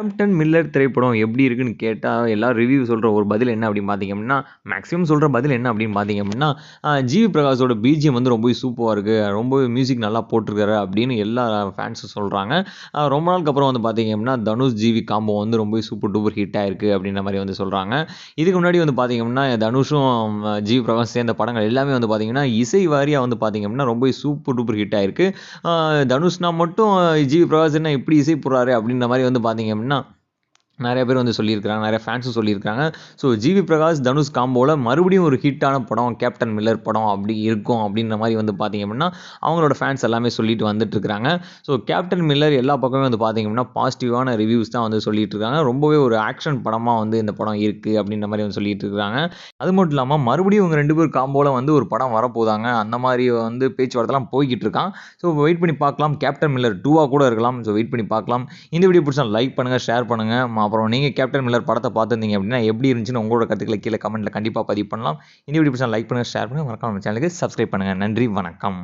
Captain Miller திரைப்படம் எப்படி இருக்குன்னு கேட்டால் எல்லாரும் ரிவ்யூ சொல்கிற ஒரு பதில் என்ன அப்படின்னு பார்த்தீங்க அப்படின்னா மேக்ஸிமம் சொல்கிற பதில் என்ன அப்படின்னு பார்த்தீங்க அப்படின்னா ஜிவி பிரகாஷோட பிஜிஎம் வந்து ரொம்பவே சூப்பராக இருக்குது ரொம்பவே மியூசிக் நல்லா போட்டிருக்காரு அப்படின்னு எல்லா ஃபேன்ஸும் சொல்கிறாங்க ரொம்ப நாளுக்கு அப்புறம் வந்து பார்த்தீங்க அப்படின்னா தனுஷ் ஜிவி காம்போ வந்து ரொம்பவே சூப்பர் டூப்பர் ஹிட் ஆயிருக்கு அப்படின்ற மாதிரி வந்து சொல்கிறாங்க இதுக்கு முன்னாடி வந்து பார்த்தீங்க அப்படின்னா தனுஷும் ஜிவி பிரகாஷ் சேர்ந்த படங்கள் எல்லாமே வந்து பார்த்தீங்கன்னா இசை வாரியாக வந்து பார்த்தீங்க அப்படின்னா ரொம்பவே சூப்பர் டூப்பர் ஹிட் ஆயிருக்கு. தனுஷ்னா மட்டும் ஜிவி பிரகாஷ் என்ன எப்படி இசை போடுறாரு அப்படின்ற மாதிரி வந்து பார்த்தீங்க அப்படின்னா அப்படின்னா நிறைய பேர் வந்து சொல்லியிருக்கிறாங்க நிறைய ஃபேன்ஸும் சொல்லியிருக்காங்க so G V Prakash Dhanush காம்போவில் மறுபடியும் ஒரு ஹிட்டான படம் கேப்டன் மில்லர் படம் அப்படி இருக்கும் அப்படின்ற மாதிரி வந்து பார்த்தீங்க அப்படின்னா அவங்களோட ஃபேன்ஸ் எல்லாமே சொல்லிட்டு வந்துட்டுருக்காங்க ஸோ கேப்டன் மில்லர் எல்லா பக்கமே வந்து பார்த்தீங்க அப்படின்னா பாசிட்டிவான ரிவ்யூஸ் தான் வந்து சொல்லிட்டு இருக்காங்க. ரொம்பவே ஒரு ஆக்ஷன் படமாக வந்து இந்த படம் இருக்குது அப்படின்ற மாதிரி வந்து சொல்லிட்டு இருக்காங்க. அது மட்டும் இல்லாமல் மறுபடியும் இவங்க ரெண்டு பேர் காம்போவில் வந்து ஒரு படம் வரப்போதாங்க அந்த மாதிரி வந்து பேச்சுவார்த்தைலாம் போய்கிட்டு இருக்கான். ஸோ வெயிட் பண்ணி பார்க்கலாம். கேப்டன் மில்லர் டூவாக கூட இருக்கலாம். ஸோ வெயிட் பண்ணி பார்க்கலாம். இந்த வீடியோ பிடிச்சா லைக் பண்ணுங்கள் ஷேர் பண்ணுங்கள் அப்புறம் நீங்கள் கேப்டன் மில்லர் படத்தை பார்த்துருந்தீங்க அப்படின்னா எப்படி இருந்துச்சுன்னு உங்களோட கருத்துக்களை கீழே கமெண்ட்டில் கண்டிப்பாக பதிவு பண்ணலாம். இந்த வீடியோ பிடிச்சா லைக் பண்ணுங்கள் ஷேர் பண்ணுங்கள் மறக்காம நம்ம சேனலுக்கு சப்ஸ்கிரைப் பண்ணுங்கள் நன்றி வணக்கம்.